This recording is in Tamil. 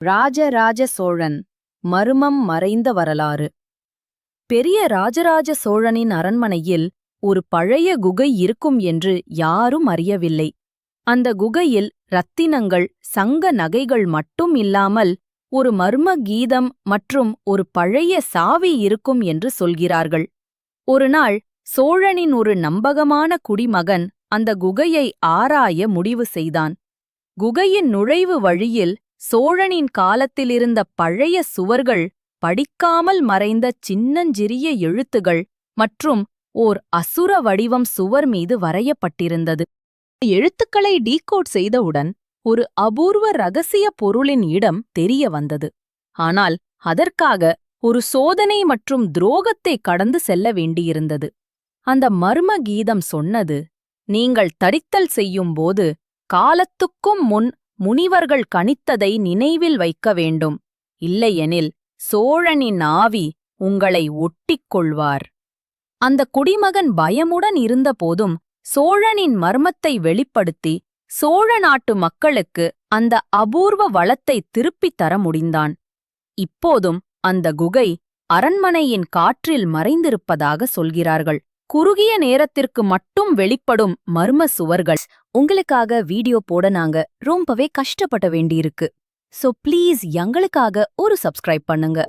ராஜராஜ சோழன் மர்மம் மறைந்த வரலாறு. பெரிய ராஜராஜ சோழனின் அரண்மனையில் ஒரு பழைய குகை இருக்கும் என்று யாரும் அறியவில்லை. அந்த குகையில் ரத்தினங்கள் சங்க நகைகள் மட்டும் இல்லாமல் ஒரு மர்ம கீதம் மற்றும் ஒரு பழைய சாவி இருக்கும் என்று சொல்கிறார்கள். ஒருநாள் சோழனின் ஒரு நம்பகமான குடிமகன் அந்த குகையை ஆராய முடிவு செய்தான். குகையின் நுழைவு வழியில் சோழனின் காலத்திலிருந்த பழைய சுவர்கள் படிக்காமல் மறைந்த சின்னஞ்சிறிய எழுத்துகள் மற்றும் ஓர் அசுர வடிவம் சுவர் மீது வரையப்பட்டிருந்தது. எழுத்துக்களை டீகோட் செய்தவுடன் ஒரு அபூர்வ ரகசிய பொருளின் இடம் தெரிய வந்தது. ஆனால் அதற்காக ஒரு சோதனை மற்றும் துரோகத்தை கடந்து செல்ல வேண்டியிருந்தது. அந்த மர்ம கீதம் சொன்னது நீங்கள் தடித்தல் செய்யும்போது காலத்துக்கும் முன் முனிவர்கள் கணித்ததை நினைவில் வைக்க வேண்டும். இல்லையெனில் சோழனின் ஆவி உங்களை ஒட்டிக் கொள்வார். அந்த குடிமகன் பயமுடன் இருந்தபோதும் சோழனின் மர்மத்தை வெளிப்படுத்தி சோழ நாட்டு மக்களுக்கு அந்த அபூர்வ வளத்தை திருப்பித் தர முடிந்தான். இப்போதும் அந்த குகை அரண்மனையின் காற்றில் மறைந்திருப்பதாக சொல்கிறார்கள். குறுகிய நேரத்திற்கு மட்டும் வெளிப்படும் மர்ம சுவர்கள். உங்களுக்காக வீடியோ போட நாங்க ரொம்பவே கஷ்டப்பட வேண்டியிருக்கு. சோ ப்ளீஸ் எங்களுக்காக ஒரு சப்ஸ்கிரைப் பண்ணுங்க.